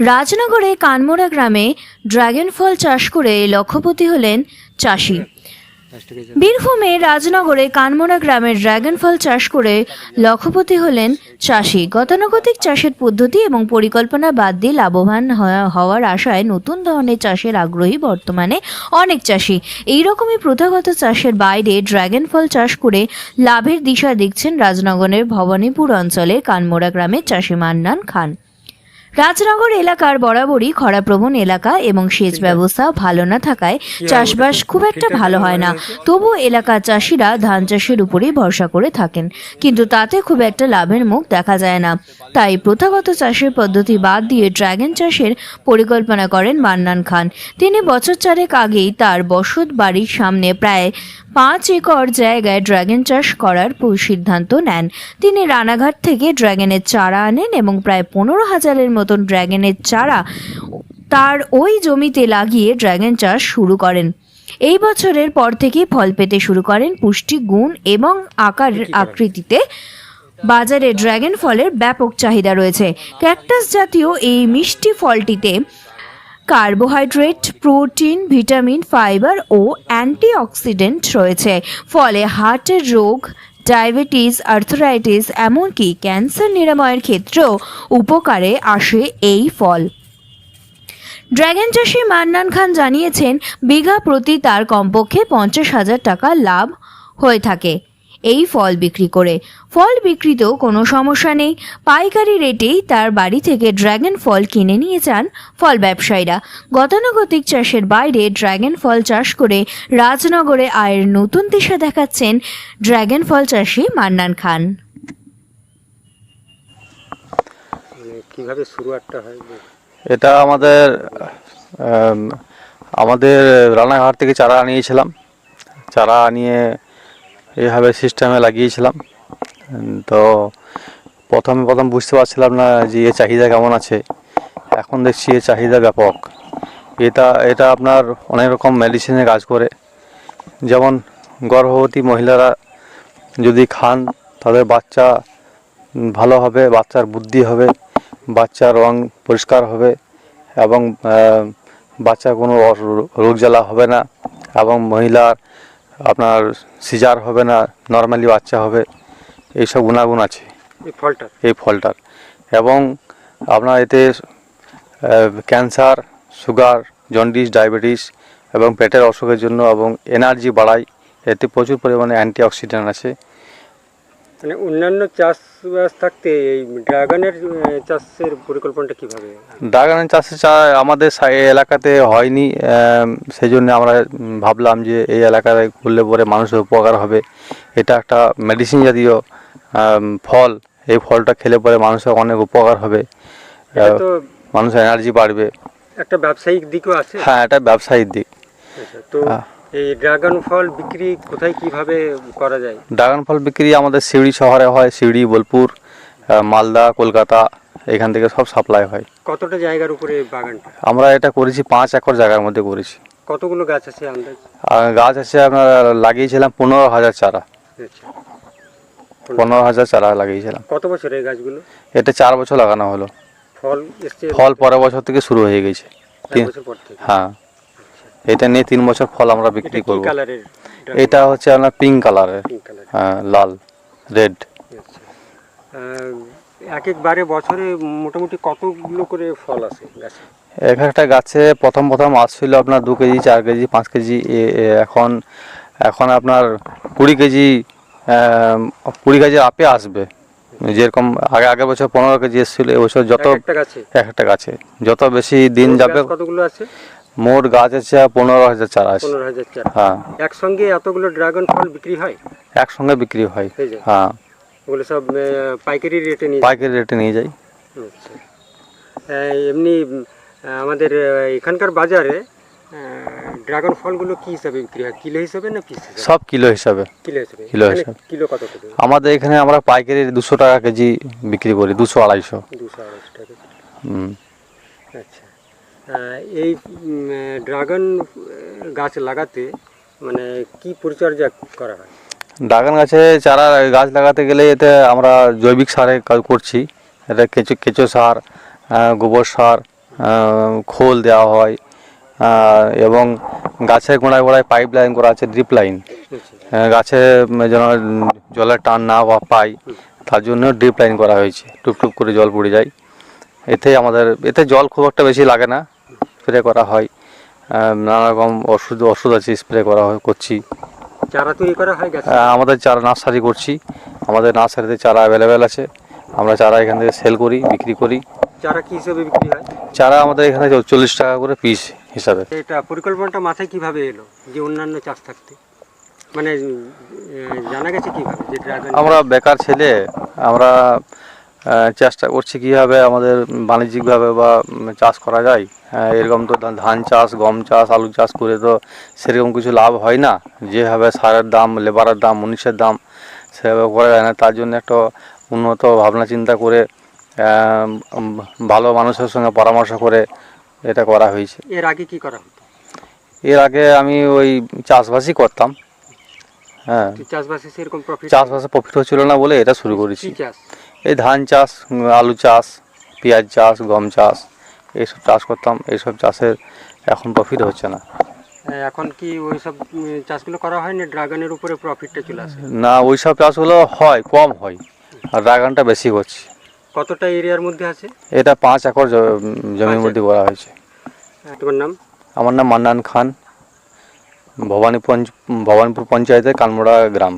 রাজনগরে কানমোড়া গ্রামে ড্রাগন ফল চাষ করে লক্ষপতি হলেন চাষি। বীরভূমে রাজনগরে কানমোড়া গ্রামের ড্রাগন ফল চাষ করে লক্ষপতি হলেন চাষি। গতানুগতিক চাষের পদ্ধতি এবং পরিকল্পনা বাদ দিয়ে লাভবান হওয়া- হওয়ার আশায় নতুন ধরনের চাষের আগ্রহী বর্তমানে অনেক চাষি। এইরকমই প্রথাগত চাষের বাইরে ড্রাগন ফল চাষ করে লাভের দিশা দেখছেন রাজনগরের ভবানীপুর অঞ্চলে কানমোড়া গ্রামের চাষি মান্নান খান। রাজনগর এলাকার বরাবরই খরাপ্রবণ এলাকা এবং সেচ ব্যবস্থা ভালো না থাকায় চাষবাস খুব একটা ভালো হয় না। তবু এলাকার চাষিরা ধান চাষের উপরেই ভরসা করে থাকেন। কিন্তু তাতে খুব একটা লাভের মুখ দেখা যায় না। তাই প্রথাগত চাষের পদ্ধতি বাদ দিয়ে ড্রাগন চাষের পরিকল্পনা করেন মান্নান খান। তিনি বছর চারেক আগেই তার বসত বাড়ির সামনে প্রায় পাঁচ একর জায়গায় ড্রাগন চাষ করার সিদ্ধান্ত নেন। তিনি রানাঘাট থেকে ড্রাগনের চারা আনেন এবং প্রায় পনেরো হাজারের মতন ড্রাগনের চারা তার ওই জমিতে লাগিয়ে ড্রাগন চাষ শুরু করেন। এই বছরের পর থেকেই ফল পেতে শুরু করেন পুষ্টি গুণ এবং আকার আকৃতিতে। বাজারে ড্রাগন ফলের ব্যাপক চাহিদা রয়েছে। ক্যাকটাস জাতীয় এই মিষ্টি ফলটিতে কার্বোহাইড্রেট প্রোটিন ভিটামিন ফাইবার ও অ্যান্টিঅক্সিডেন্ট রয়েছে। ফলে হার্টের রোগ ডায়াবেটিস, আর্থরাইটিস, এমনকি ক্যান্সার নিরাময়ের ক্ষেত্রেও উপকারে আসে এই ফল। ড্রাগন চাষি মান্নান খান জানিয়েছেন, বিঘা প্রতি তার কমপক্ষে পঞ্চাশ হাজার টাকা লাভ হয়ে থাকে। এই ফল বিক্রি করে। ফল বিক্রিতেও কোনো সমস্যা নেই। পাইকারি রেটেই তার বাড়ি থেকে ড্রাগন ফল কিনে নিয়ে যান ফল ব্যবসায়ীরা। গতানুগতিক চাষের বাইরে ড্রাগন ফল চাষ করে রাজনগরে আয়ের নতুন দিশা দেখাচ্ছেন ড্রাগন ফল চাষি মান্নান খান। মানে কীভাবে শুরুয়াতটা হয়? এটা আমাদের আমাদের রানাঘাট থেকে চারা আনিয়েছিলাম। চারা আনিয়ে এইভাবে সিস্টেমে লাগিয়েছিলাম। তো প্রথমে প্রথম বুঝতে পারছিলাম না যে এর চাহিদা কেমন আছে। এখন দেখছি এর চাহিদা ব্যাপক। এটা এটা আপনার অনেক রকম মেডিসিনে কাজ করে। যেমন গর্ভবতী মহিলারা যদি খান, তাদের বাচ্চা ভালো হবে, বাচ্চার বুদ্ধি হবে, বাচ্চার রং পরিষ্কার হবে এবং বাচ্চা কোনো রোগ জ্বালা হবে না এবং মহিলার আপনার সিজার হবে না নর্মালি বাচ্চা হবে এইসব গুণাগুণ আছে। এই ফলটা এই ফলটার। এবং আপনার এতে ক্যান্সার সুগার জন্ডিস ডায়াবেটিস এবং পেটের অসুখের জন্য এবং এনার্জি বাড়ায় এতে প্রচুর পরিমাণে অ্যান্টি অক্সিডেন্ট আছে। মানে অন্যান্য চাষবাস থাকতে এই ড্রাগনের চাষের পরিকল্পনাটা কীভাবে? ড্রাগন চাষে আমাদের এই এলাকাতে হয়নি সেই জন্য আমরা ভাবলাম যে এই এলাকায় করলে পরে মানুষের উপকার হবে। এটা একটা মেডিসিন জাতীয় ফল এই ফলটা খেলে পরে মানুষের অনেক উপকার হবে। মানুষের এনার্জি বাড়বে। একটা ব্যবসায়িক দিকও আছে। হ্যাঁ এটা ব্যবসায়িক দিক। আচ্ছা, তো হ্যাঁ। এই ড্রাগন ফল বিক্রি কোথায় কীভাবে করা যায়? ড্রাগন ফল বিক্রি আমাদের সিউড়ি শহরে হয় সিউড়ি বোলপুর মালদা কলকাতা এখান থেকে সব সাপ্লাই হয়। কতটা জায়গার উপরে বাগানটা? আমরা এটা করেছি পাঁচ একর জায়গার মধ্যে করেছি। কতগুলো গাছ আছে আন্দাজ? গাছ আছে আপনার লাগিয়েছিলাম পনেরো হাজার চারা। আচ্ছা। পনেরো হাজার চারা লাগিয়েছিলাম। কত বছর এই গাছগুলো? এটা চার বছর লাগানো হলো। ফল ফল পরের বছর থেকে শুরু হয়ে গেছে। হ্যাঁ। এটা নিয়ে তিন বছর ফল আমরা বিক্রি করব। এটা হচ্ছে আপনার পিঙ্ক কালারের কালার হ্যাঁ লাল রেড আচ্ছা। এক একবারে বছরে মোটামুটি কতগুলো করে ফল আসে এক একটা গাছে প্রথম প্রথম আসছিল আপনার দু কেজি চার কেজি পাঁচ কেজি এখন এখন আপনার কুড়ি কেজি কুড়ি কেজি আপে আসবে। যেরকম আগে আগের বছর পনেরো কেজি এসেছিল এবছর যত একটা গাছে? যত বেশি দিন যাবে কতগুলো আছে? মোট গাছ আছে পনেরো হাজার চারা আছে। পনেরো হাজার চার। হ্যাঁ। একসঙ্গে এতগুলো ড্রাগন ফল বিক্রি হয়? একসঙ্গে বিক্রি হয়। হ্যাঁ। ওগুলো সব পাইকারি রেটে নিয়ে পাইকারি রেটে নিয়ে যাই। আচ্ছা। এমনি আমাদের এখানকার বাজারে ড্রাগন ফলগুলো কি হিসাবে বিক্রি হয়? কিলো হিসাবে না পিস সব কিলো হিসাবে। কিলো হিসাবে। কিলো এখানে হিসাবে। কিলো কত করে? আমাদের এখানে আমরা পাইকারি দুশো টাকা কেজি বিক্রি করি দুশো আড়াইশো। দুশো আড়াইশো টাকা। হুম। আচ্ছা। এই ড্রাগন গাছ লাগাতে মানে কি পরিচর্যা করা হয়? ড্রাগন গাছে চারা গাছ লাগাতে গেলে এতে আমরা জৈবিক সারে কাজ করছি। এটা কেঁচো কেঁচো সার গোবর সার খোল দেওয়া হয় এবং গাছের গোড়ায় গোড়ায় পাইপ লাইন করা আছে ড্রিপ লাইন আচ্ছা। গাছে যেন জলের টান না বা পাই তার জন্য ড্রিপ লাইন করা হয়েছে। টুপ টুপ করে জল পড়ে যায়। এতে আমাদের এতে জল খুব একটা বেশি লাগে না। স্প্রে করা হয়। নানা রকম ওষুধ ওষুধ আছে স্প্রে করা হয় করছি। চারা তৈরি করা হয় গাছ? আমাদের চারা নার্সারি করছি। আমাদের নার্সারিতে চারা অ্যাভেলেবেল আছে। আমরা চারা এখান থেকে সেল করি বিক্রি করি। চারা কি হিসেবে বিক্রি হয়? চারা আমাদের এখানে চল্লিশ টাকা করে পিস হিসাবে। এটা পরিকল্পনাটা মাথায় কীভাবে এলো যে অন্যান্য চাষ থাকতে? মানে জানা গেছে কীভাবে আমরা বেকার ছেলে আমরা চেষ্টা করছি কীভাবে আমাদের বাণিজ্যিকভাবে বা চাষ করা যায়। এরকম তো ধান চাষ গম চাষ আলু চাষ করে তো সেরকম কিছু লাভ হয় না। যেভাবে সারের দাম লেবারের দাম মুনিশের দাম সেভাবে করা যায় না। তার জন্য একটা উন্নত ভাবনা চিন্তা করে ভালো মানুষের সঙ্গে পরামর্শ করে এটা করা হয়েছে। এর আগে কি করা হতো? এর আগে আমি ওই চাষবাসই করতাম। হ্যাঁ। চাষবাসে সেরকম প্রফিট চাষবাসে প্রফিট হচ্ছিল না বলে এটা শুরু করেছি। চাষ? এই ধান চাষ আলু চাষ পেঁয়াজ চাষ গম চাষ এইসব চাষ করতাম এইসব চাষের এখন প্রফিট হচ্ছে না। এখন কি ওই সব চাষগুলো করা হয় না ড্রাগনের উপরে প্রফিটটা চলে আসে। না ওই সব চাষগুলো হয় কম হয় আর ড্রাগনটা বেশি হচ্ছে। কতটা এরিয়ার মধ্যে আছে? এটা পাঁচ একর জমির মধ্যে করা হয়েছে। তোমার নাম? আমার নাম মান্নান খান ভবানী পঞ্চ ভবানীপুর পঞ্চায়েতের কালমোড়া গ্রাম।